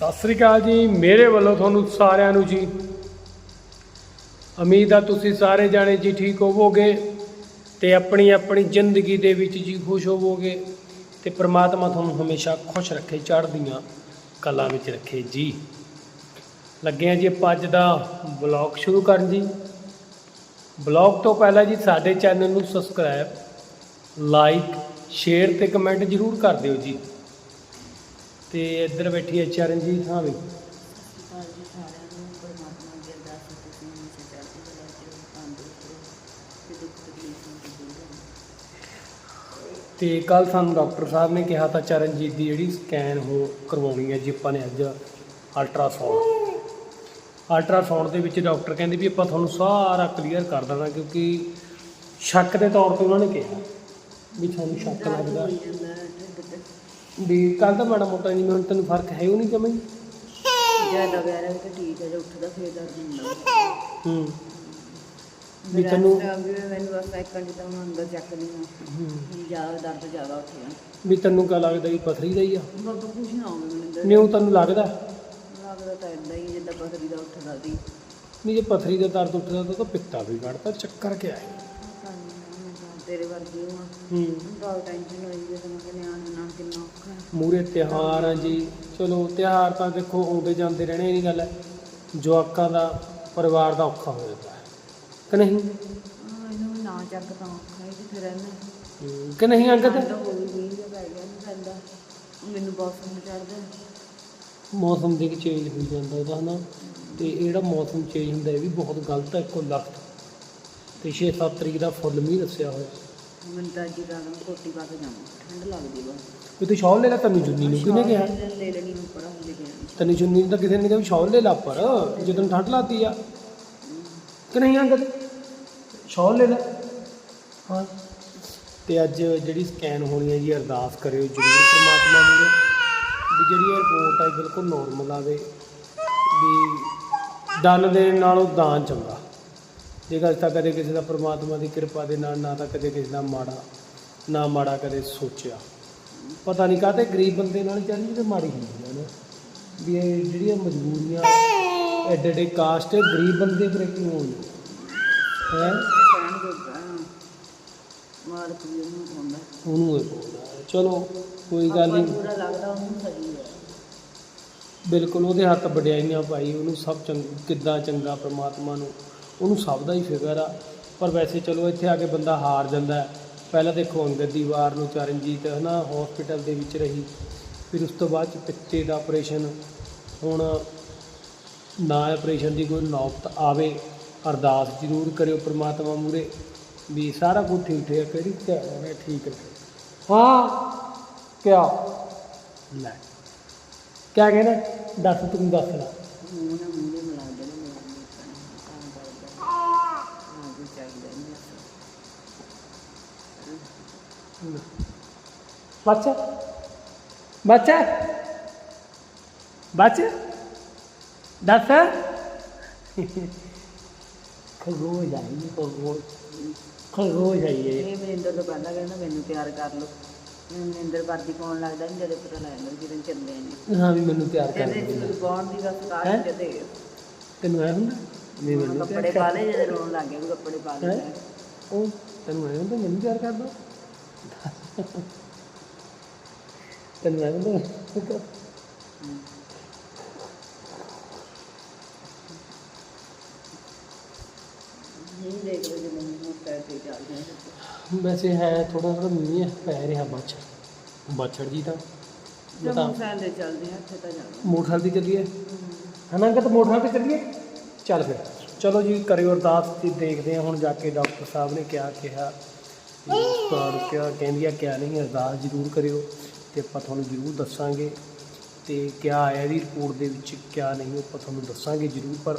ਸਤਿ ਸ੍ਰੀ ਅਕਾਲ ਜੀ, ਮੇਰੇ ਵੱਲੋਂ ਤੁਹਾਨੂੰ ਸਾਰਿਆਂ ਨੂੰ ਜੀ। ਉਮੀਦ ਆ ਤੁਸੀਂ ਸਾਰੇ ਜਾਣੇ ਜੀ ਠੀਕ ਹੋਵੋਗੇ ਤੇ ਆਪਣੀ ਆਪਣੀ ਜ਼ਿੰਦਗੀ ਦੇ ਵਿੱਚ ਜੀ ਖੁਸ਼ ਹੋਵੋਗੇ ਤੇ ਪ੍ਰਮਾਤਮਾ ਤੁਹਾਨੂੰ ਹਮੇਸ਼ਾ ਖੁਸ਼ ਰੱਖੇ, ਚੜ੍ਹਦੀਆਂ ਕਲਾ ਵਿੱਚ ਰੱਖੇ ਜੀ। ਲੱਗੇ ਆ ਜੀ ਆਪਾਂ ਅੱਜ ਦਾ ਬਲੌਗ ਸ਼ੁਰੂ ਕਰਨ ਜੀ। ਬਲੌਗ ਤੋਂ ਪਹਿਲਾਂ ਜੀ ਸਾਡੇ ਚੈਨਲ ਨੂੰ ਸਬਸਕ੍ਰਾਈਬ, ਲਾਈਕ, ਸ਼ੇਅਰ ਤੇ ਕਮੈਂਟ ਜ਼ਰੂਰ ਕਰ ਦਿਓ ਜੀ। ਤੇ ਇੱਧਰ ਬੈਠੀ ਹੈ ਚਰਨਜੀਤ ਹਾਂ ਵੀ। ਤੇ ਕੱਲ ਸਾਨੂੰ ਡਾਕਟਰ ਸਾਹਿਬ ਨੇ ਕਿਹਾ ਤਾਂ ਚਰਨਜੀਤ ਦੀ ਜਿਹੜੀ ਸਕੈਨ ਹੋ ਕਰਵਾਉਣੀ ਹੈ ਜੀ ਆਪਾਂ ਨੇ ਅੱਜ ਅਲਟਰਾਸਾਊਂਡ ਅਲਟਰਾਸਾਊਂਡ ਦੇ ਵਿੱਚ ਡਾਕਟਰ ਕਹਿੰਦੇ ਵੀ ਆਪਾਂ ਤੁਹਾਨੂੰ ਸਾਰਾ ਕਲੀਅਰ ਕਰ ਦੇਣਾ ਕਿਉਂਕਿ ਸ਼ੱਕ ਦੇ ਤੌਰ ਤੇ ਉਹਨਾਂ ਨੇ ਕਿਹਾ ਵੀ ਤੁਹਾਨੂੰ ਸ਼ੱਕ ਲੱਗਦਾ। ਵੀ ਕੱਲ ਤਾਂ ਮਾੜਾ ਮੋਟਾ ਨਹੀਂ ਮੈਨੂੰ ਤੈਨੂੰ ਫ਼ਰਕ ਹੈ ਉਹ ਨਹੀਂ ਜਮਈ ਜ਼ਿਆਦਾ ਵਗੈਰਾ ਵੀ ਤਾਂ ਠੀਕ ਹੈ ਜੇ ਉੱਠਦਾ ਫੇਰ ਦਰਦ ਹੁੰਦਾ। ਹੂੰ। ਵੀ ਮੇਰਾ ਤੈਨੂੰ ਇਸ ਤਰ੍ਹਾਂ ਵੀ ਮੈਨੂੰ ਬਸ ਇੱਕ ਘੰਟੇ ਤਾਂ ਹੁਣ ਅੰਦਰ ਚੱਕਦੀ ਹਾਂ। ਹੂੰ। ਜ਼ਿਆਦਾ ਦਰਦ ਜ਼ਿਆਦਾ ਉੱਠ ਗਿਆ ਵੀ ਤੈਨੂੰ ਕਾ ਲੱਗਦਾ ਵੀ ਪਥਰੀ ਦਾ ਹੀ ਆ? ਬਾਬਾ ਕੁਝ ਨਾ ਹੋਵੇ ਮੈਨੂੰ ਅੰਦਰ। ਨਹੀਂ ਉਹ ਤੈਨੂੰ ਲੱਗਦਾ? ਲੱਗਦਾ ਤਾਂ ਏਦਾਂ ਹੀ ਜਿੱਦਾਂ ਪਥਰੀ ਦਾ ਉੱਠਦਾ ਸੀ। ਨਹੀਂ ਜੇ ਪਥਰੀ ਦਾ ਦਰਦ ਉੱਠਦਾ ਤਾਂ ਤਾਂ ਪਿੱਤਾ ਵੀ ਕੱਢਦਾ ਚੱਕਰ ਕਿਆ ਹੈ? ਤੇਰੇ ਵਰਗੀ ਹਾਂ ਹੂੰ। ਬਹੁਤ ਟੈਨਸ਼ਨ ਹੋਈ ਹੈ ਤੇ ਮੈਂ ਕਿਹਾ ਨਿਆਣੇ ਨਾਲ ਕਿੰਨਾ ਔਖਾ ਹੈ। ਮੂਰੇ ਤਿਉਹਾਰ ਆ ਜੀ। ਚਲੋ ਤਿਉਹਾਰ ਤਾਂ ਦੇਖੋ ਆਉਂਦੇ ਜਾਂਦੇ ਰਹਿਣੇ ਇਹ ਨਹੀਂ ਗੱਲ ਹੈ। ਜਵਾਕਾਂ ਦਾ ਪਰਿਵਾਰ ਦਾ ਔਖਾ ਹੋ ਜਾਂਦਾ ਹੈ। ਕਿ ਨਹੀਂ? ਹਾਂ ਇਹਨੂੰ ਵੀ ਨਾ ਚੱਕ ਤਾਂ ਔਖਾ ਹੈ ਕਿੱਥੇ ਰਹਿਣਾ ਹੂੰ, ਕਿ ਨਹੀਂ ਅੰਗਦ? ਠੰਡ ਹੋ ਗਈ ਮੀਂਹ ਜਿਹਾ ਪੈ ਗਿਆ ਨਹੀਂ ਪੈਂਦਾ ਮੈਨੂੰ ਬਹੁਤ ਸਮਝ ਚੜਦਾ ਮੌਸਮ ਦੇ ਚੇਂਜ ਹੋ ਜਾਂਦਾ ਉਹਦਾ ਹਨਾ? ਤੇ ਇਹ ਜਿਹੜਾ ਮੌਸਮ ਚੇਂਜ ਹੁੰਦਾ ਇਹ ਵੀ ਬਹੁਤ ਗਲਤ ਹੈ ਇੱਕੋ ਲਖਤ। ਤੇ 6-7 ਤਰੀਕ ਦਾ ਫੁੱਲ ਮੀਂਹ ਦੱਸਿਆ ਹੋਇਆ। ਮੈਨੂੰ ਤਾਂ ਅੱਜ ਰਾਤ ਨੂੰ ਕੋਟੀ ਪਾ ਕੇ ਜਾਵਾਂ ਠੰਡ ਲੱਗਦੀ ਬਹੁਤ। ਵੀ ਤੂੰ ਸ਼ਾਲ ਲੈ ਲੈ ਤੈਨੂੰ ਜੁੰਨੀ ਨੂੰ ਕਿਹਨੇ ਕਿਹਾ? ਲੈ ਲੈਣੀ ਆਣੀ ਤੈਨੂੰ ਜੁੰਨੀ ਨੂੰ ਤਾਂ ਕਿਸੇ ਨੇ ਕਿਹਾ ਵੀ ਸ਼ਾਲ ਲੈ ਲਾ ਪਰ ਜਦੋਂ ਠੰਡ ਲੱਗਦੀ ਆ। ਕਿ ਨਹੀਂ ਅੰਗਦ ਸ਼ਾਲ ਲੈ ਲੈ। ਹਾਂ। ਤੇ ਅੱਜ ਜਿਹੜੀ ਸਕੈਨ ਹੋਣੀ ਹੈ ਜੀ ਅਰਦਾਸ ਕਰਿਓ ਜਰੂਰ ਪ੍ਰਮਾਤਮਾ ਮੂਰੇ ਵੀ ਜਿਹੜੀ ਰਿਪੋਰਟ ਹੈ ਬਿਲਕੁਲ ਨਾਰਮਲ ਆਵੇ ਵੀ ਦਾਨ ਦੇਣ ਨਾਲੋਂ ਦਾਨ ਚੰਗਾ। ਜੇ ਜੇਕਰ ਤਾਂ ਕਦੇ ਕਿਸੇ ਦਾ ਪ੍ਰਮਾਤਮਾ ਦੀ ਕਿਰਪਾ ਦੇ ਨਾਲ, ਨਾ ਤਾਂ ਕਦੇ ਕਿਸੇ ਦਾ ਮਾੜਾ, ਨਾ ਮਾੜਾ ਕਦੇ ਸੋਚਿਆ। ਪਤਾ ਨਹੀਂ ਕਾਹਤੇ ਗਰੀਬ ਬੰਦੇ ਨਾਲ ਚੱਲਦੀ ਤੇ ਮਾੜੀ ਹੁੰਦੀ ਹੈ ਨਾ। ਵੀ ਇਹ ਜਿਹੜੀਆਂ ਮਜਬੂਰੀਆਂ, ਐਡੇ ਐਡੇ ਕਾਸਟ ਗਰੀਬ ਬੰਦੇ ਪਰ ਕਿਉਂ ਹੋਣ ਹੈ? ਮਾਲਕ ਵੀ ਉਹਨੂੰ ਪਾਉਂਦਾ ਉਹਨੂੰ ਇਹ ਬੋਲਦਾ ਚਲੋ, ਕੋਈ ਗੱਲ ਨਹੀਂ। ਬੁਰਾ ਲੱਗਦਾ ਉਹਨੂੰ ਸਹੀ ਹੈ ਬਿਲਕੁਲ ਉਹਦੇ ਹੱਥ ਵਡਿਆਈਆਂ ਭਾਈ ਉਹਨੂੰ ਸਭ ਚੰਗ, ਕਿੱਦਾਂ ਚੰਗਾ ਪ੍ਰਮਾਤਮਾ ਨੂੰ ਉਹਨੂੰ ਸਭ ਦਾ ਹੀ ਫਿਕਰ ਆ। ਪਰ ਵੈਸੇ ਚਲੋ ਇੱਥੇ ਆ ਕੇ ਬੰਦਾ ਹਾਰ ਜਾਂਦਾ ਪਹਿਲਾਂ ਦੇਖੋ ਅੰਗਦ ਦੀ ਵਾਰ ਨੂੰ ਚਰਨਜੀਤ ਹਨਾ ਹਸਪੀਟਲ ਦੇ ਵਿੱਚ ਰਹੀ। ਫਿਰ ਉਸ ਤੋਂ ਬਾਅਦ ਚ ਪਿੱਤੇ ਦਾ ਆਪਰੇਸ਼ਨ ਹੁਣ ਨਾ ਆਪਰੇਸ਼ਨ ਦੀ ਕੋਈ ਨੌਬਤ ਆਵੇ, ਅਰਦਾਸ ਜ਼ਰੂਰ ਕਰਿਓ ਪ੍ਰਮਾਤਮਾ ਮੂਰੇ ਵੀ ਸਾਰਾ ਕੁਝ ਠੀਕ ਠਾਕ ਕਰੀ ਹੈ ਠੀਕ ਰਹੇ ਹਾਂ, ਕਿਆ? ਲੈ। ਕਿਆ ਕਹਿੰਦਾ? ਦੱਸ, ਤੂੰ ਦੱਸ ਲੈ। ਬੱਚਾ। ਬੱਚਾ। ਬੱਚਾ। ਦੱਸ। ਖਰਗੋਸ਼ ਆਈ ਖਰਗੋਸ਼ ਖਰਗੋਸ਼ ਆਈ ਹੈ ਇਹ ਮਨਿੰਦਰ ਤੋਂ ਪਹਿਲਾਂ ਕਹਿੰਦਾ ਮੈਨੂੰ ਪਿਆਰ ਕਰ ਮੈਨੂੰ ਮਨਿੰਦਰ ਵਰਦੀ ਪਾਉਣ ਲੱਗਦਾ ਨਹੀਂ ਜਦੋਂ ਪਤਾ ਲੱਗ ਜਾਂਦਾ ਜਦੋਂ ਚੱਲੇ ਨੇ। ਹਾਂ ਵੀ ਮੈਨੂੰ ਤਿਆਰ ਕਰ ਕਹਿੰਦੇ ਦੇ ਸੀ ਪਾਉਣ ਦੀ ਹੈਂ? ਕਾਸ਼ ਜਦੇ ਤੈਨੂੰ ਆਇਆ ਹੁੰਦਾ? ਵੀ ਮੈਨੂੰ ਕੱਪੜੇ ਪਾ ਲਏ ਜਦੋਂ ਰੋਣ ਲੱਗ ਗਿਆ ਕੱਪੜੇ ਪਾ ਹੈਂ? ਉਹ ਤੈਨੂੰ ਆਇਆ ਹੁੰਦਾ ਮੈਨੂੰ ਤਿਆਰ ਕਰ ਦੋ ਤੈਨੂੰ ਆਇਆ ਨਹੀਂ ਦੇਖ ਲਓ ਜਦੋਂ ਮੈਨੂੰ ਪੈਰ ਚੱਲਦੇ ਆ ਵੈਸੇ ਹੈ ਥੋੜਾ ਥੋੜਾ ਮੀਂਹ ਪੈ ਰਿਹਾ ਬਾਛੜ। ਬਾਛੜ ਜੀ ਤਾਂ। ਜਦੋਂ ਬਤਾ ਮੋਟਰਸਾਈਕਲ ਤੇ ਚੱਲਦੇ ਆ ਇੱਥੇ ਤਾਂ ਜਾਣਾ ਮੋਟਰਸਾਈਕਲ ਤੇ ਚੱਲੀਏ। ਹਨਾ ਕਿ ਮੋਟਰਸਾਈਕਲ ਤੇ ਚੱਲੀਏ? ਚੱਲ ਫਿਰ। ਚਲੋ ਜੀ, ਕਰਿਓ ਅਰਦਾਸ ਤੇ ਦੇਖਦੇ ਹਾਂ ਹੁਣ ਜਾ ਕੇ ਡਾਕਟਰ ਸਾਹਿਬ ਨੇ ਕਿਹਾ ਕਿਹਾ। ਪਰ ਕਿਆ ਕਹਿੰਦੀ ਆ ਕਿਆ ਨਹੀਂ ਅਰਦਾਸ ਜ਼ਰੂਰ ਕਰਿਓ ਤੇ ਆਪਾਂ ਤੁਹਾਨੂੰ ਜ਼ਰੂਰ ਦੱਸਾਂਗੇ। ਤੇ ਕਿਆ ਆਇਆ ਇਹਦੀ ਰਿਪੋਰਟ ਦੇ ਵਿੱਚ ਕਿਆ ਨਹੀਂ ਉਹ ਆਪਾਂ ਤੁਹਾਨੂੰ ਦੱਸਾਂਗੇ ਜ਼ਰੂਰ ਪਰ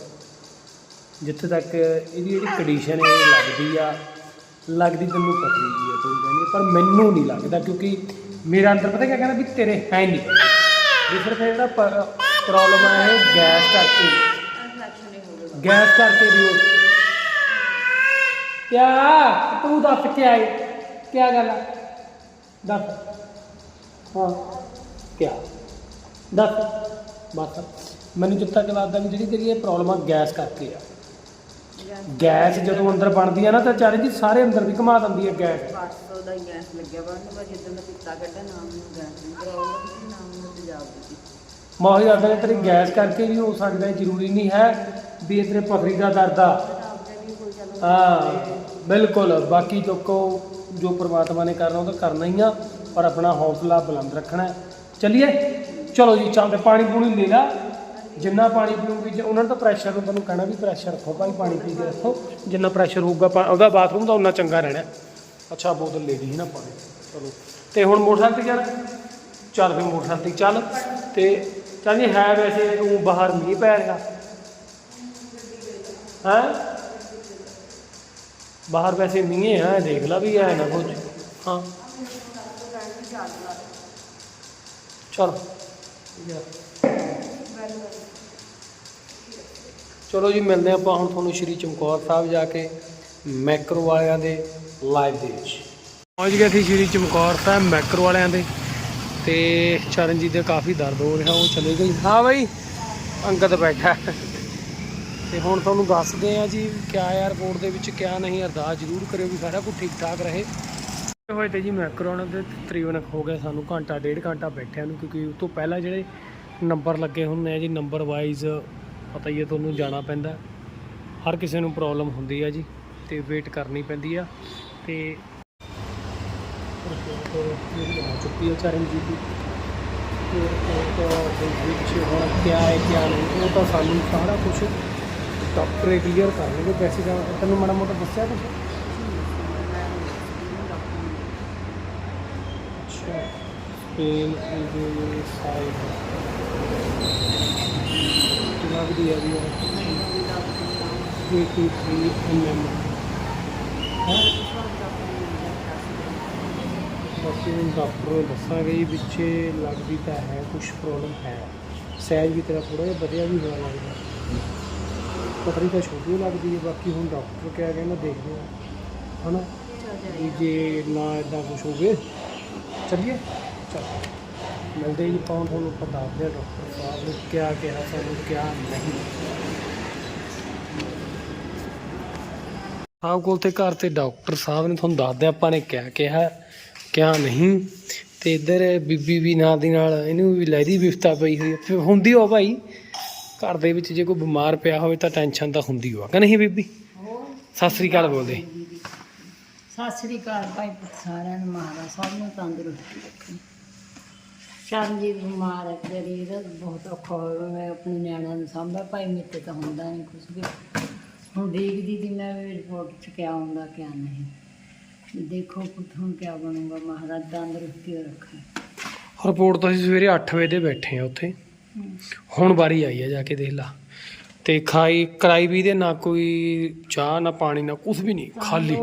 ਜਿੱਥੇ ਤੱਕ ਇਹਦੀ ਜਿਹੜੀ ਕੰਡੀਸ਼ਨ ਹੈ ਇਹ ਲੱਗਦੀ ਆ ਲੱਗਦੀ ਤੈਨੂੰ ਪਤਲੀ ਜੀ ਹੈ ਤੂੰ ਕਹਿੰਦੀ ਪਰ ਮੈਨੂੰ ਨਹੀਂ ਲੱਗਦਾ ਕਿਉਂਕਿ ਮੇਰਾ ਅੰਦਰ ਪਤਾ ਕਿਆ ਕਹਿੰਦਾ ਵੀ ਤੇਰੇ ਹੈ ਨਹੀਂ। ਇਹ ਸਿਰਫ ਜਿਹੜਾ ਪ੍ਰੋਬਲਮ ਹੈ ਇਹ ਗੈਸ ਕਰਕੇ। ਹੀ ਗੈਸ ਕਰਕੇ ਵੀ ਹੋ ਕਿਆ? ਤੂੰ ਦੱਸ ਕਿਆ ਹੈ ਕਿਆ ਗੱਲ ਹੈ ਦੱਸ। ਹਾਂ ਕਿਆ? ਦੱਸ। ਬਸ। ਮੈਨੂੰ ਜਿੱਥੇ ਤੱਕ ਲੱਗਦਾ ਵੀ ਜਿਹੜੀ ਤੇਰੀ ਇਹ ਪ੍ਰੋਬਲਮ ਆ ਗੈਸ ਕਰਕੇ ਆ। ਗੈਸ ਜਦੋਂ ਅੰਦਰ ਬਣਦੀ ਆ ਨਾ ਤਾਂ ਚਾਰੇ ਜੀ ਸਾਰੇ ਅੰਦਰ ਵੀ ਘੁਮਾ ਦਿੰਦੀ ਹੈ ਗੈਸ। 800 ਦਾ ਹੀ ਗੈਸ ਲੱਗਿਆ ਜਿੱਦਾਂ ਦਾ ਕੁੱਤਾ ਕੱਢਿਆ ਨਾਮ ਨੂੰ ਗੈਸ ਨਹੀਂ ਪ੍ਰੋਬਲਮ ਸੀ ਨਾਮ ਨੂੰ ਤੇਜ਼ਾਬ ਦੀ ਮੈਂ ਉਹੀ ਆਖਦਾ ਤੇਰੀ ਗੈਸ ਕਰਕੇ ਵੀ ਹੋ ਸਕਦਾ ਜ਼ਰੂਰੀ ਨਹੀਂ ਹੈ ਵੀ ਤੇਰੇ ਪਥਰੀ ਦਾ ਦਰਦ ਆ। ਹਾਂ, ਬਿਲਕੁਲ। ਬਾਕੀ ਚੁੱਕੋ ਜੋ ਪ੍ਰਮਾਤਮਾ ਨੇ ਕਰਨਾ, ਉਹ ਤਾਂ ਕਰਨਾ ਹੀ ਆ, ਪਰ ਆਪਣਾ ਹੌਸਲਾ ਬੁਲੰਦ ਰੱਖਣਾ ਹੈ। ਚੱਲੀਏ? ਚਲੋ ਜੀ ਚੱਲਦੇ ਪਾਣੀ ਪੂਣੀ ਲੈ ਲਾ। ਜਿੰਨਾ ਪਾਣੀ ਪੀਉਂਗੀ ਜੇ ਉਹਨਾਂ ਨੂੰ ਤਾਂ ਪ੍ਰੈਸ਼ਰ ਨੂੰ ਤੁਹਾਨੂੰ ਕਹਿਣਾ ਵੀ ਪ੍ਰੈਸ਼ਰ ਰੱਖੋ ਭਾਈ, ਪਾਣੀ ਪੀ ਕੇ ਰੱਖੋ। ਜਿੰਨਾ ਪ੍ਰੈਸ਼ਰ ਹੋਊਗਾ, ਪਾ- ਉਹਦਾ ਬਾਥਰੂਮ ਦਾ ਉਨਾ ਚੰਗਾ ਰਹਿਣਾ। ਅੱਛਾ, ਬੋਤਲ ਲੈ ਲਈ ਸੀ ਨਾ ਪਾਣੀ ਚਲੋ। ਤੇ ਹੁਣ ਮੋਟਰਸਾਈਕਲ ਤੇ ਜਾਣਾ ਚੱਲ ਫਿਰ ਮੋਟਰਸਾਈਕਲ ਤੇ ਚੱਲ। ਤੇ ਚੱਲ ਜੀ, ਹੈ ਵੈਸੇ ਉਹ ਬਾਹਰ ਮੀਂਹ ਪੈ ਰਿਹਾ। ਹੈ? ਬਾਹਰ ਵੈਸੇ ਮੀਂਹ ਆ ਦੇਖ ਲਾ ਵੀ ਹੈ ਨਾ ਕੁਝ ਹਾਂ। ਚਲ। ਚਲੋ ਜੀ, ਮਿਲਦੇ ਹਾਂ ਆਪਾਂ ਹੁਣ ਤੁਹਾਨੂੰ ਸ਼੍ਰੀ ਚਮਕੌਰ ਸਾਹਿਬ ਜਾ ਕੇ ਮੈਕਰੋ ਵਾਲਿਆਂ ਦੇ ਲਾਈਵ ਦੇ ਵਿੱਚ। ਪਹੁੰਚ ਗਏ ਸੀ ਸ਼੍ਰੀ ਚਮਕੌਰ ਸਾਹਿਬ ਮੈਕਰੋ ਵਾਲਿਆਂ ਦੇ। ਤੇ ਚਰਨਜੀਤ ਦੇ ਕਾਫੀ ਦਰਦ ਹੋ ਰਿਹਾ, ਉਹ ਚਲੇ ਗਈ ਹਾਂ ਬਾਈ, ਅੰਗਦ ਬੈਠਾ। ਤੇ ਹੁਣ ਤੁਹਾਨੂੰ ਦੱਸਦੇ ਆ ਜੀ ਕਿਆ ਆ ਰਿਪੋਰਟ ਦੇ ਵਿੱਚ, ਕਿਆ ਨਹੀਂ। ਅਰਦਾਸ ਜ਼ਰੂਰ ਕਰਿਓ ਵੀ ਸਾਰਾ ਕੁਝ ਠੀਕ ਠਾਕ ਰਹੇ। ਹੋਏ ਤੇ ਜੀ ਮੈਕਰੋਨ ਦੇ ਤਕਰੀਬਨ ਹੋ ਗਿਆ ਸਾਨੂੰ ਘੰਟਾ, ਡੇਢ ਘੰਟਾ ਬੈਠਿਆਂ ਨੂੰ, ਕਿਉਂਕਿ ਉਸ ਤੋਂ ਪਹਿਲਾਂ ਜਿਹੜੇ ਨੰਬਰ ਲੱਗੇ ਹੁੰਦੇ ਆ ਜੀ, ਨੰਬਰ ਵਾਈਜ਼ ਪਤਾ ਹੀ ਹੈ ਤੁਹਾਨੂੰ ਜਾਣਾ ਪੈਂਦਾ। ਹਰ ਕਿਸੇ ਨੂੰ ਪ੍ਰੋਬਲਮ ਹੁੰਦੀ ਆ ਜੀ, ਤੇ ਵੇਟ ਕਰਨੀ ਪੈਂਦੀ ਆ। ਤੇ ਜਿਹੜੀ ਆ ਚੁੱਕੀ ਹੈ ਚਰਨਜੀਤ ਦੀ ਤੇ ਰਿਪੋਰਟ ਦੇ ਵਿੱਚ ਹੁਣ ਕਿਆ ਹੈ, ਕਿਆ ਨਹੀਂ, ਉਹ ਤਾਂ ਸਾਨੂੰ ਸਾਰਾ ਕੁਝ ਡਾਕਟਰ ਕਲੀਅਰ ਕਰ ਲੈਣਗੇ ਪੈਸੇ ਦਾ ਤੈਨੂੰ ਮਾੜਾ ਮੋਟਾ ਦੱਸਿਆ ਕੁਝ ਅੱਛਾ। ਪੇਨ ਸਾਈਡ ਲੱਗਦੀ ਹੈ ਵੀ ਉਹ 83 mm ਬਾਕੀ ਹੁਣ ਡਾਕਟਰ ਨੂੰ ਦੱਸਾਂਗੇ ਜੀ ਪਿੱਛੇ ਲੱਗਦੀ ਤਾਂ ਹੈ ਕੁਝ ਪ੍ਰੋਬਲਮ ਹੈ। ਸਹਿਜ ਵੀ ਤੇਰਾ ਥੋੜਾ ਜਿਹਾ ਵਧੀਆ ਵੀ ਹੋਇਆ ਲੱਗਦਾ। ਪਤਰੀ ਤਾਂ ਛੋਟੀ ਲੱਗਦੀ ਹੈ, ਬਾਕੀ ਹੁਣ ਡਾਕਟਰ ਕਿਆ ਕਹਿੰਦਾ ਦੇਖਦੇ ਹਾਂ। ਹਨਾ? ਵੀ ਜੇ ਨਾ ਇਦਾਂ ਕੁਝ ਹੋਵੇ, ਚੱਲੀਏ? ਚਲ। ਮਿਲਦੇ ਜੀ ਪਾਉਂ ਤੁਹਾਨੂੰ ਆਪਾਂ ਦੱਸਦੇ ਹਾਂ ਡਾਕਟਰ ਸਾਹਿਬ ਨੇ ਕਿਆ ਕਿਹਾ, ਸਾਨੂੰ ਕਿਆ ਨਹੀਂ। ਆਪ ਕੋਲ ਤੇ ਘਰ ਤੇ ਡਾਕਟਰ ਸਾਹਿਬ ਨੇ ਤੁਹਾਨੂੰ ਦੱਸਦੇ ਆਪਾਂ ਨੇ ਕਿਆ ਕਿਹਾ, ਕਿਆ ਨਹੀਂ। ਤੇ ਇੱਧਰ ਬੀਬੀ ਵੀ ਨਾਲ ਦੀ ਨਾਲ, ਇਹਨੂੰ ਵੀ ਲੈਦੀ ਵਿਫਤਾ ਪਈ ਹੋਈ ਹੁੰਦੀ ਹੋ ਭਾਈ ਘਰ ਦੇ ਵਿੱਚ ਜੇ ਕੋਈ ਬਿਮਾਰ ਪਿਆ ਹੋਵੇ ਤਾਂ ਟੈਨਸ਼ਨ ਤਾਂ ਹੁੰਦੀ ਹੋ ਕਿ ਨਹੀਂ ਬੀਬੀ? ਸਤਿ ਸ੍ਰੀ ਅਕਾਲ ਬੋਲਦੇ। ਸਤਿ ਸ੍ਰੀ ਅਕਾਲ ਭਾਈ ਪੁੱਤ ਸਾਰਿਆਂ ਨੂੰ ਮਹਾਰਾਜ ਸਭ ਨੂੰ ਤੰਦਰੁਸਤੀ ਰੱਖੇ। ਚਰਨਜੀਤ ਬਿਮਾਰ ਹੈ ਤੇਰੀ ਬਹੁਤ ਔਖਾ ਹੋਇਆ ਮੈਂ ਆਪਣੇ ਨਿਆਣਿਆਂ ਨੂੰ ਸਾਂਭਿਆ। ਭਾਈ ਮੇਰੇ ਤੇ ਤਾਂ ਹੁੰਦਾ ਨਹੀਂ ਕੁਝ ਵੀ। ਹੁਣ ਦੇਖਦੀ ਦੀ ਮੈਂ ਵੀ ਰਿਪੋਰਟ ਚ ਕਿਆ ਹੁੰਦਾ ਕਿਆ ਨਹੀਂ। ਦੇਖੋ ਪੁੱਤ ਹੁਣ ਕਿਆ ਬਣੂਗਾ ਮਹਾਰਾਜ ਤੰਦਰੁਸਤੀ ਰੱਖੇ। ਰਿਪੋਰਟ ਤਾਂ ਅਸੀਂ ਸਵੇਰੇ 8 ਵਜੇ ਦੇ ਬੈਠੇ ਆ ਉੱਥੇ। ਹੁਣ ਵਾਰੀ ਆਈ ਆ ਜਾ ਕੇ ਦੇਖ ਲਾ। ਤੇ ਖਾਈ ਕਰਾਈ ਵੀ ਦੇ ਨਾ ਕੋਈ ਚਾਹ ਨਾ ਪਾਣੀ ਨਾ ਕੁਝ ਵੀ ਨਹੀਂ ਖਾਲੀ।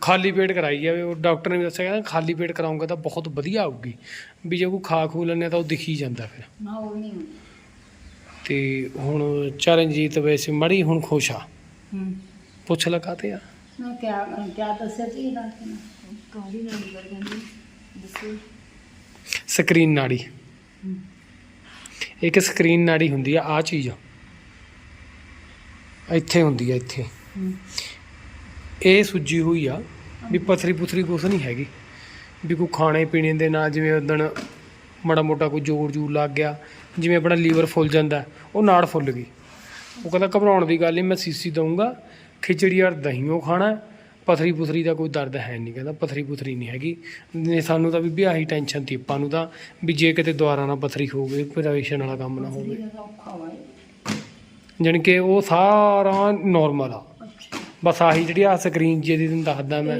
ਖਾਲੀ ਪੇਟ ਕਰਾਈ ਜਾਵੇ ਉਹ ਡਾਕਟਰ ਨੇ ਵੀ ਦੱਸਿਆ ਕਹਿੰਦਾ ਖਾਲੀ ਪੇਟ ਕਰਾਉਂਗਾ ਤਾਂ ਬਹੁਤ ਵਧੀਆ ਆਊਗੀ। ਵੀ ਜੇ ਕੋਈ ਖਾ ਖੂ ਲੈਂਦੇ ਤਾਂ ਉਹ ਦਿਖੀ ਜਾਂਦਾ ਫਿਰ। ਨਾ ਉਹ ਵੀ ਨਹੀਂ ਹੁੰਦੀ। ਤੇ ਹੁਣ ਚਰਨਜੀਤ ਵੈਸੇ ਮੜੀ ਹੁਣ ਖੁਸ਼ ਆ। ਹੂੰ। ਪੁੱਛ ਲਗਾ ਤੇ ਆ? ਮੈਂ ਕਿਆ ਕਿਆ ਦੱਸਿਆ ਸੀ ਡਾਕਟਰ ਨੇ ਕਾਹਦੀ ਨੰਬਰ ਕਹਿੰਦੀ? ਦੱਸੋ। ਸਕਰੀਨ ਨਾੜੀ। ਹੂੰ। ਇੱਕ ਸਕਰੀਨ ਨਾੜੀ ਹੁੰਦੀ ਆ ਆ ਚੀਜ਼ ਇੱਥੇ ਹੁੰਦੀ ਆ, ਇੱਥੇ। ਇਹ ਸੁੱਜੀ ਹੋਈ ਆ ਵੀ ਪਥਰੀ ਪੁਥਰੀ ਕੁਛ ਨਹੀਂ ਹੈਗੀ। ਵੀ ਕੋਈ ਖਾਣੇ ਪੀਣੇ ਦੇ ਨਾਲ ਜਿਵੇਂ ਉਦਣ ਮਾੜਾ ਮੋਟਾ ਕੋਈ ਜੋਰ ਜੂਰ ਲੱਗ ਗਿਆ, ਜਿਵੇਂ ਆਪਣਾ ਲੀਵਰ ਫੁੱਲ ਜਾਂਦਾ, ਉਹ ਨਾੜ ਫੁੱਲ ਗਈ। ਉਹ ਕਹਿੰਦਾ ਘਬਰਾਉਣ ਦੀ ਗੱਲ ਨਹੀਂ ਮੈਂ ਸੀਸੀ ਦਊਂਗਾ, ਖਿਚੜੀ ਔਰ ਦਹੀਂਓ ਖਾਣਾ ਪਥਰੀ ਪੁਥਰੀ ਦਾ ਕੋਈ ਦਰਦ ਹੈ ਨਹੀਂ ਕਹਿੰਦਾ ਪਥਰੀ ਪੁਥਰੀ ਨਹੀਂ ਹੈਗੀ। ਨੇ ਸਾਨੂੰ ਤਾਂ ਵੀ ਆਹੀ ਟੈਨਸ਼ਨ ਤੀ ਆਪਾਂ ਨੂੰ ਤਾਂ ਵੀ ਜੇ ਕਿਤੇ ਦੁਬਾਰਾ ਨਾ ਪਥਰੀ ਹੋਵੇ ਆਪਰੇਸ਼ਨ ਵਾਲਾ ਕੰਮ ਨਾ ਹੋਵੇ। ਜਾਣੀ ਕਿ ਉਹ ਸਾਰਾ ਨਾਰਮਲ ਆ। ਬਸ ਆਹੀ ਜਿਹੜੀ ਆ ਸਕਰੀਨ ਜਿਹਦੀ ਤੁਹਾਨੂੰ ਦੱਸਦਾ ਮੈਂ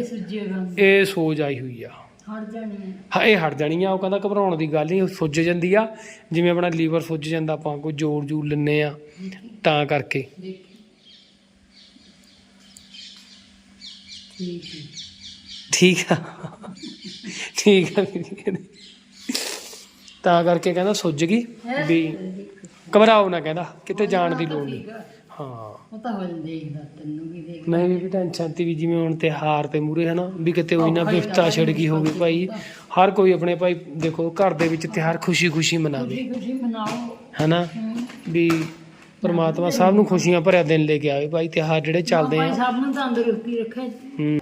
ਇਹ ਸੁੱਜੇ ਆਈ ਹੋਈ ਆ। ਹਟ ਜਾਣੀ ਹੈ ਹਾਂ ਇਹ ਹਟ ਜਾਣੀ ਆ ਉਹ ਕਹਿੰਦਾ ਘਬਰਾਉਣ ਦੀ ਗੱਲ ਨਹੀਂ ਉਹ ਸੁੱਜ ਜਾਂਦੀ ਆ। ਜਿਵੇਂ ਆਪਣਾ ਲੀਵਰ ਸੁੱਜ ਜਾਂਦਾ ਆਪਾਂ ਕੋਈ ਜੋਰ ਜੂਰ ਲੈਂਦੇ ਆ ਤਾਂ ਕਰਕੇ। ਠੀਕ ਹੈ ਠੀਕ ਆ। ਠੀਕ ਆ ਵੀਰ ਜੀ ਕਹਿੰਦੇ। ਤਾਂ ਕਰਕੇ ਕਹਿੰਦਾ ਸੁੱਜ ਗਈ ਵੀ ਘਬਰਾਓ ਨਾ ਕਹਿੰਦਾ ਕਿਤੇ ਜਾਣ ਦੀ ਲੋੜ ਨਹੀਂ। ਹਾਂ। ਉਹ ਤਾਂ ਹੁਣ ਦੇਖਦਾ ਤੈਨੂੰ ਵੀ ਦੇਖ ਨਹੀਂ ਵੀ ਟੈਨਸ਼ਨ ਤੀ ਵੀ ਜਿਵੇਂ ਹੁਣ ਤਿਉਹਾਰ ਤੇ ਮੂਰੇ ਹਨਾ ਵੀ ਕਿਤੇ ਉਹੀ ਨਾ ਹੀ ਵਿਫਤਾ ਛਿੜ ਗਈ ਹੋਵੇ ਭਾਈ। ਹਰ ਕੋਈ ਆਪਣੇ ਭਾਈ ਦੇਖੋ ਘਰ ਦੇ ਵਿੱਚ ਤਿਉਹਾਰ ਖੁਸ਼ੀ ਖੁਸ਼ੀ ਮਨਾਵੇ। ਖੁਸ਼ੀ ਮਨਾਓ। ਹਨਾ? ਹੂੰ। ਵੀ ਪਰਮਾਤਮਾ ਸਭ ਨੂੰ ਖੁਸ਼ੀਆਂ ਭਰਿਆ ਦਿਨ ਲੈ ਕੇ ਆਵੇ ਭਾਈ ਤਿਉਹਾਰ ਜਿਹੜੇ ਚੱਲਦੇ ਆ। ਸਭ ਨੂੰ ਤੰਦਰੁਸਤੀ ਰੱਖੇ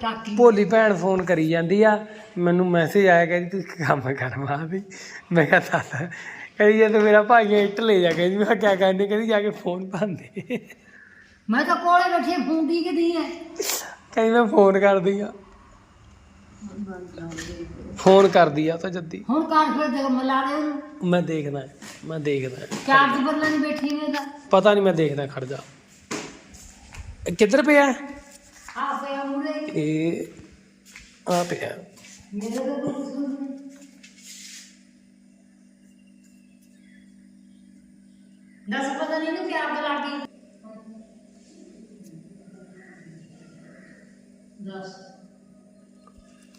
ਟਾਕੀ ਭੋਲੀ ਭੈਣ ਫੋਨ ਕਰੀ ਜਾਂਦੀ ਆ ਮੈਨੂੰ ਮੈਸੇਜ ਆਇਆ ਕਹਿੰਦੀ ਤੂੰ ਇੱਕ ਕੰਮ ਕਰ ਮਾਂ ਵੀ ਮੈਂ ਕਿਹਾ ਦੱਸ। ਕਹਿੰਦੀ ਜੇ ਤੂੰ ਮੇਰਾ ਭਾਈ ਇੱਟ ਲੈ ਜਾ ਕਹਿੰਦੀ ਮੈਂ ਕਿਆ ਕਰਨੀ ਕਹਿੰਦੀ ਜਾ ਕੇ ਫੋਨ ਭੰਦੇ ਮੈਂ ਤਾਂ ਕੋਲੇ ਬੈਠੀ ਫੋਨ ਦੀ ਕਿਦੀ ਹੈ ਕਹਿੰਦੀ ਮੈਂ ਫੋਨ ਕਰਦੀ ਆ। ਫੋਨ ਕਰਦੀ ਆ ਤਾਂ ਜੱਦੀ। ਹੁਣ ਕਾਰ ਫਿਰ ਦੇ ਮਿਲਾ ਦੇ ਉਹਨੂੰ ਮੈਂ ਦੇਖਦਾ ਮੈਂ ਦੇਖਦਾ ਚਾਰਜ ਪਰ ਨਹੀਂ ਬੈਠੀ ਵੇ ਦਾ ਪਤਾ ਨਹੀਂ ਮੈਂ ਦੇਖਦਾ ਖੜ ਜਾ। ਇਹ ਕਿੱਧਰ ਪਿਆ? ਆ ਪਿਆ ਮੁਰੇ ਇਹ ਆ ਪਿਆ। ਮੇਰੇ ਨਹੀਂ ਦਸ ਪਤਾ ਨਹੀਂ ਨੂੰ ਕਿਆ ਬਲਾ ਗਈ ਦਸ।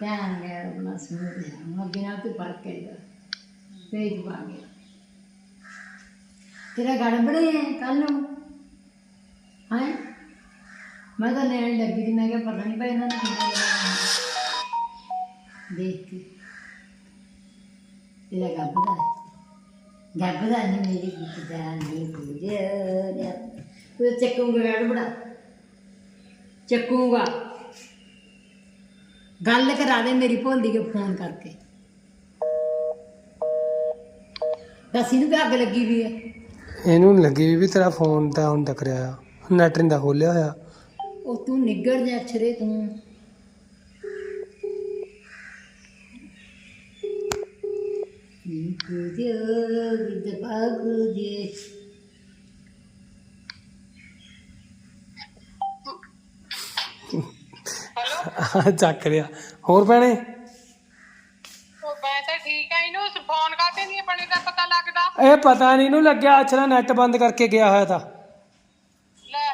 ਭੈਣ ਨੇ ਆਪਣਾ ਸਮਝ ਲਿਆ ਮੈਂ ਬਿਨਾਂ ਤੇ ਫ਼ਰਕ ਕਹਿੰਦਾ ਫੇਕ ਬਣ ਗਿਆ ਤੇਰਾ ਗੜਬੜੇ ਹੈ ਕੱਲ ਨੂੰ ਹਾਂ ਮੈਂ ਤਾਂ ਲੈਣ ਲੱਗੀ ਸੀ ਮੈਂ ਕਿਹਾ ਪਤਾ ਨਹੀਂ ਭਾਈ ਇਹਨਾਂ ਨੇ ਕਿੰਨਾ ਲੈਣਾ ਦੇਖ ਕੇ ਤੇਰਾ ਗੱਬਦਾ ਗੱਬਦਾ ਨਹੀਂ ਮੇਰੀ ਕਿਤੇ ਜਾਨ ਨਹੀਂ ਪੂਜਿਆ ਉਹ ਚੱਕੂਗਾ ਗੜਬੜਾ ਚੱਕੂਗਾ ਗੱਲ ਕਰਾ ਦੇ ਮੇਰੀ ਭੋਲੀ ਕੇ ਫੋਨ ਕਰਕੇ। ਦੱਸੀ ਨੂੰ ਵੀ ਅੱਗ ਲੱਗੀ ਵੀ ਹੈ ਇਹਨੂੰ ਲੱਗੀ ਵੀ ਤੇਰਾ ਫੋਨ ਤਾਂ ਹੁਣ ਟਕਰਿਆ ਆ। ਨੈਟ ਨਹੀਂ ਦਾ ਖੋਲਿਆ ਹੋਇਆ। ਉਹ ਤੂੰ ਨਿੱਗੜ ਜਾ ਅਛਰੇ ਤੂੰ। ਗੁਜਰ ਵਿਦਪਾ ਗੁਜੇ ਚੱਕ ਲਿਆ। ਹੋਰ ਭੈਣੇ? ਉਹ ਮੈਂ ਤਾਂ ਠੀਕ ਆ ਇਹਨੂੰ ਫੋਨ ਕਰਦੇ ਨਹੀਂ ਬਣੇ ਦਾ ਪਤਾ ਲੱਗਦਾ। ਇਹ ਪਤਾ ਨਹੀਂ ਇਹਨੂੰ ਲੱਗਿਆ ਅਛਰਾ ਨੈਟ ਬੰਦ ਕਰਕੇ ਗਿਆ ਹੋਇਆ ਤਾਂ। ਲੈ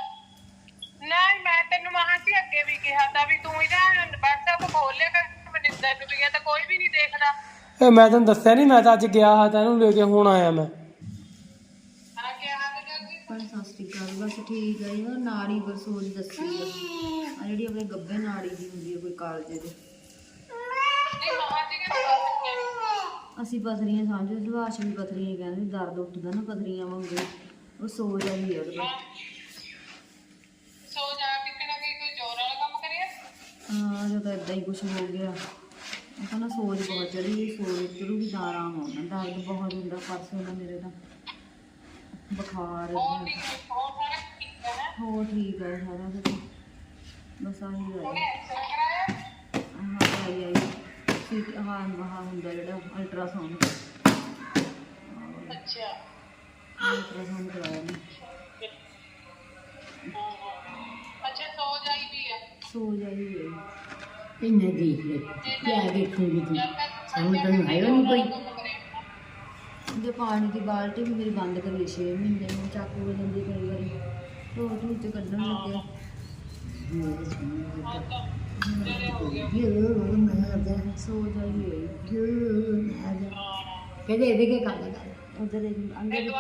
ਨਹੀਂ ਮੈਂ ਤੈਨੂੰ ਮਹਾਂ ਸੀ ਅੱਗੇ ਵੀ ਕਿਹਾ ਤਾਂ ਵੀ ਤੂੰ ਇਹਦਾ WhatsApp ਖੋਲ ਲਿਆ ਕਰ ਮਨਿੰਦਰ ਨੂੰ ਵੀ ਤਾਂ ਕੋਈ ਵੀ ਨਹੀਂ ਦੇਖਦਾ। ਇਹ ਮੈਂ ਤੈਨੂੰ ਦੱਸਿਆ ਨਹੀਂ ਮੈਂ ਤਾਂ ਅੱਜ ਗਿਆ ਹਾਂ ਤਾਂ ਇਹਨੂੰ ਲੈ ਕੇ ਹੁਣ ਆਇਆ ਮੈਂ ਆ ਗਿਆ ਆ ਗਿਆ ਪਰ ਸਤਿ ਸ਼੍ਰੀ ਅਕਾਲ ਬਸ ਠੀਕ ਹੈ ਇਹ ਨਾ ਨਾੜੀ ਬਰਸੋਜ ਦੱਸੀ ਆ। ਜਿਹੜੀ ਆਪਣੇ ਗੱਬੇ ਨਾੜੀ ਦੀ ਹੁੰਦੀ ਹੈ ਕੋਈ ਕਾਲਜੇ ਦੇ ਅਸੀਂ ਪਥਰੀਆਂ ਸਮਝਦੇ ਸੁਭਾਸ਼ ਵੀ ਪਥਰੀਆਂ ਕਹਿੰਦੇ ਦਰਦ ਉੱਠਦਾ ਨਾ ਪਥਰੀਆਂ ਵਾਂਗੂ। ਉਹ ਸੋਜ ਆਈ ਹੈ ਉਹਦੇ। ਸੋ ਜਾ ਕਿਤੇ ਨਾ ਕਿਤੇ ਕੋਈ ਜ਼ੋਰ ਵਾਲਾ ਕੰਮ ਕਰਿਆ? ਹਾਂ ਜਦੋਂ ਇਦਾਂ ਹੀ ਕੁਝ ਹੋ ਗਿਆ। ਉਹ ਕਹਿੰਦਾ ਸੋਜ ਬਹੁਤ ਚੜੀ ਸੋਜ ਉਤਰੂਗੀ ਤਾਂ ਆਰਾਮ ਆਉਣਾ ਦਰਦ ਬਹੁਤ ਹੁੰਦਾ ਪਰਸੋਂ ਦਾ ਮੇਰੇ ਦਾ ਬੁਖਾਰ ਵੀ ਸਾਰਾ ਠੀਕ ਹੈ ਹੋ ਹੈ ਸਾਰਾ ਕੁਝ ਬਸ ਆਹੀ ਹੈ ਹਾਂ ਆਈ ਆਈ ਸੀਟ ਹਾਂ ਹਾਂ ਹੁੰਦਾ ਜਿਹੜਾ ਅਲਟਰਾਸਾਊਂਡ ਅੱਛਾ। ਅਲਟਰਾਸਾਊਂਡ ਕਰਾਇਆ ਮੈਂ ਅੱਛਾ ਸੋ ਜਾਈ ਵੀ ਆ। ਸੋ ਜਾਈ ਹੋਈ ਇੰਨੇ ਦੇਖ ਲੈ ਕਿਆ ਦੇਖੂਗੀ ਤੂੰ? ਸਮਝ ਤੈਨੂੰ ਹੈ ਨਹੀਂ ਕੋਈ। ਜੇ ਪਾਣੀ ਦੀ ਬਾਲਟੀ ਵੀ ਮੇਰੀ ਬੰਦ ਕਰੀ 6 ਮਹੀਨੇ ਨੂੰ ਚਾਕੂ ਹੋ ਜਾਂਦੀ ਕਈ ਵਾਰੀ। ਧੋ ਧੂ ਤੇ ਕੱਢਣ ਲੱਗਿਆ ਸੋ ਜਾਈ ਹੋਈ ਕਹਿੰਦੇ ਇਹਦੇ ਕੇ ਕਰ ਕਰ। ਉਧਰ ਅੰਦਰ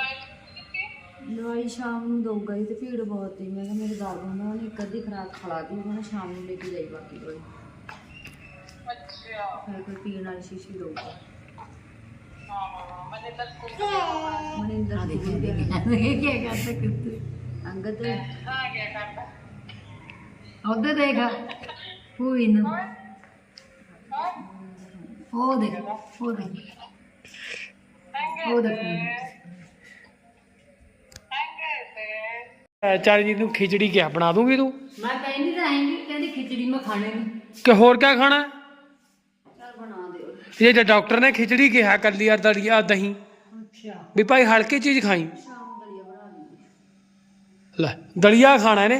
ਦਵਾਈ ਸ਼ਾਮ ਨੂੰ ਦਊਗਾ ਹੀ ਤੇ ਭੀੜ ਬਹੁਤ ਸੀ। ਮੈਂ ਕਿਹਾ ਮੇਰੇ ਦਰਦ ਹੁੰਦਾ ਉਹਨੇ ਇੱਕ ਅੱਧੀ ਖਰਾਕ ਖਲਾ ਦਿੱਤੀ ਉਹ ਕਹਿੰਦਾ ਸ਼ਾਮ ਨੂੰ ਲੈ ਕੇ ਜਾਈ ਬਾਕੀ ਦਵਾਈ। ਅੱਛਾ। ਫਿਰ ਕੋਈ ਪੀਣ ਵਾਲੀ ਸ਼ੀਸ਼ੀ ਦਊਗਾ ਹਾਂ ਹਾਂ ਮੈਨੇ ਤਾਂ ਸਕੂਲ ਮਨਿੰਦਰ ਆ ਦੀ ਦੇਖੀ ਦੇ ਦੇਖੀ। ਕੀ ਕਰਦਾ ਕਿਤੇ ਉਹ ਦੇਖ ਚਾਲੀ ਨੂੰ ਖਿਚੜੀ ਕਿਆ ਬਣਾ ਦੂੰਗੀ ਤੂੰ? ਮੈਂ ਕਹਿੰਦੀ ਤਾਂ ਹੈਗੀ ਕਹਿੰਦੀ ਖਿਚੜੀ ਮੈਂ ਖਾਣੇ ਨੂੰ। ਕਿ ਹੋਰ ਕਿਆ ਖਾਣਾ? ਚੱਲ ਬਣਾ ਦਿਓ। ਇਹ ਜੇ ਡਾਕਟਰ ਨੇ ਖਿਚੜੀ ਕਿਹਾ ਕੱਲੀ ਆ ਦਲੀਆ ਦਹੀਂ। ਅੱਛਾ। ਵੀ ਭਾਈ ਹਲਕੀ ਚੀਜ਼ ਖਾਈ ਸ਼ਾਮ ਦਲੀਆ ਬਣਾ ਲਈ ਲੈ ਦਲੀਆ ਖਾਣਾ ਇਹਨੇ?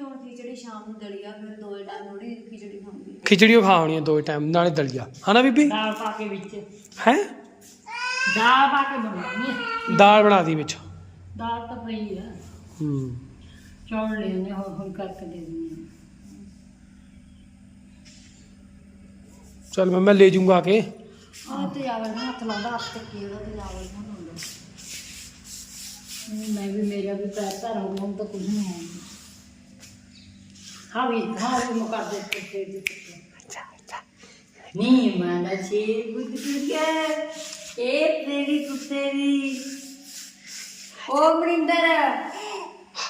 ਹੁਣ ਖਿਚੜੀ ਸ਼ਾਮ ਨੂੰ ਦਲੀਆ ਫਿਰ ਦੋ ਟਾਈਮ ਥੋੜੀ ਖਿਚੜੀ ਖਾਂਦੀ ਖਿਚੜੀ ਓ ਖਾ ਹੋਣੀ ਆ ਦੋ ਟਾਈਮ ਨਾਲੇ ਦਲੀਆ। ਹਨਾ ਬੀਬੀ? ਦਾਲ ਪਾ ਕੇ ਵਿੱਚ। ਹੈ? ਦਾਲ ਪਾ ਕੇ ਬਣਾਉਣੀ ਹੈ। ਦਾਲ ਬਣਾ ਦੀ ਵਿੱਚ। ਦਾਲ ਤਾਂ ਪਈ ਆ। ਹੂੰ। ਚੌਲ ਲੈਣੇ ਹੋਰ ਹੁਣ ਕਰਕੇ ਦੇ ਦਿੰਦੀ ਹਾਂ। ਚਲ ਮੈਂ ਮੈਂ ਲੈ ਜਾਊਂਗਾ ਆ ਕੇ। ਆਹ ਤੇ ਆਵਲ ਨਾ ਹੱਥ ਲਾਉਂਦਾ ਹੱਥ ਤੇ ਕੀ ਉਹਦਾ ਤੇ ਆਵਲ ਨਾ ਹੁੰਦਾ ਨਹੀਂ, ਮੈਂ ਵੀ ਮੇਰਾ ਵੀ ਪੈਰ ਧਰ ਹੋ ਗਿਆ ਹੁਣ ਤਾਂ ਕੁਝ ਨਹੀਂ ਹੈ ਹਾਂ ਵੀ ਹਾਂ ਵੀ ਮੁਕਰ ਦੇ ਕੁੱਤੇ ਦੀ ਨਹੀਂ ਮਾਨਾ ਛੇ ਬੁੱਧ ਕੁੜੀਆ ਇਹ ਤੇਰੀ ਕੁੱਤੇ ਦੀ ਓ ਮਨਿੰਦਰ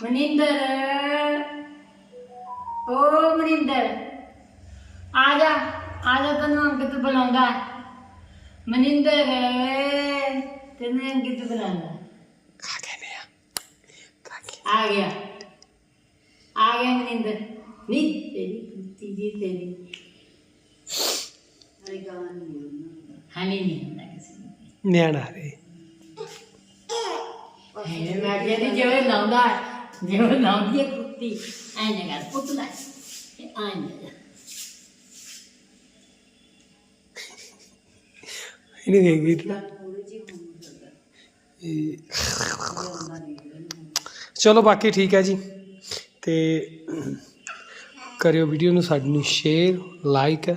ਮਨਿੰਦਰ ਓ ਮਨਿੰਦਰ ਆ ਜਾ ਆ ਜਾ ਤੈਨੂੰ ਅੰਕਿਤ ਬੁਲਾਉਂਦਾ ਹੈ। ਮਨਿੰਦਰ ਤੈਨੂੰ ਅੰਕਿਤ ਬੁਲਾਉਂਦਾ ਖਾ ਕੇ ਨੇ ਆ ਖਾ ਕੇ ਆ ਗਿਆ ਆ ਗਿਆ ਮਨਿੰਦਰ ਨੀ ਤੇਰੀ ਕੁੱਤੀ ਜੀ ਤੇਰੀ ਅਰੇ ਗਾਣਾ ਨਹੀਂ ਹੁੰਦਾ ਹਾਲੇ ਨਹੀਂ ਹੁੰਦਾ ਕਿਸੇ ਨੂੰ ਨਿਆਣਾ ਰੇ ਹੈ ਮੈਂ ਕਹਿੰਦੀ ਜਿਵੇਂ ਲਾਉਂਦਾ ਹੈ, ਜਿਵੇਂ ਲਾਉਂਦੀ ਹੈ ਕੁੱਤੀ ਐਂ ਜਗਾ ਪੁੱਤਲਾ ਐਂ ਜਗਾ ਇਹਨੇ ਦੇਖ ਗਈ ਥੋੜੀ ਜਿਹੀ ਹੋਣੀ ਸਕਦਾ ਚਲੋ ਬਾਕੀ ਠੀਕ ਹੈ ਜੀ। ਤੇ ਕਰਿਓ ਵੀਡੀਓ ਨੂੰ ਸਾਡੀ ਨੂੰ ਸ਼ੇਅਰ ਲਾਈਕ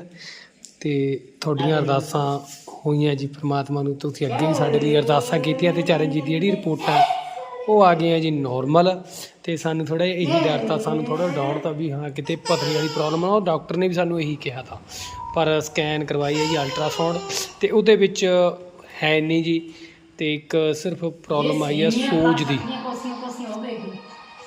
ਤੇ ਤੁਹਾਡੀਆਂ ਅਰਦਾਸਾਂ ਹੋਈਆਂ ਜੀ ਪ੍ਰਮਾਤਮਾ ਨੂੰ। ਤੁਸੀਂ ਅੱਗੇ ਵੀ ਸਾਡੇ ਲਈ ਅਰਦਾਸਾਂ ਕੀਤੀਆਂ ਤੇ ਚਰਨਜੀਤ ਦੀ ਜਿਹੜੀ ਰਿਪੋਰਟਾਂ ਉਹ ਆ ਗਈਆਂ ਜੀ ਨਾਰਮਲ ਤੇ ਸਾਨੂੰ ਥੋੜਾ ਇਹੀ ਡਰ ਤਾਂ ਸਾਨੂੰ ਥੋੜਾ ਡਰ ਤਾਂ ਵੀ ਹਾਂ ਕਿਤੇ ਪਥਰੀ ਵਾਲੀ ਪ੍ਰੋਬਲਮ ਆ ਉਹ ਡਾਕਟਰ ਨੇ ਵੀ ਸਾਨੂੰ ਇਹੀ ਕਿਹਾ ਤਾਂ। ਪਰ ਸਕੈਨ ਕਰਵਾਈ ਹੈ ਜੀ ਅਲਟਰਾਸਾਊਂਡ ਤੇ ਉਹਦੇ ਵਿੱਚ ਹੈ ਨਹੀਂ ਜੀ। ਤੇ ਇੱਕ ਸਿਰਫ ਪ੍ਰੋਬਲਮ ਆਈ ਹੈ ਸੂਜ ਦੀ।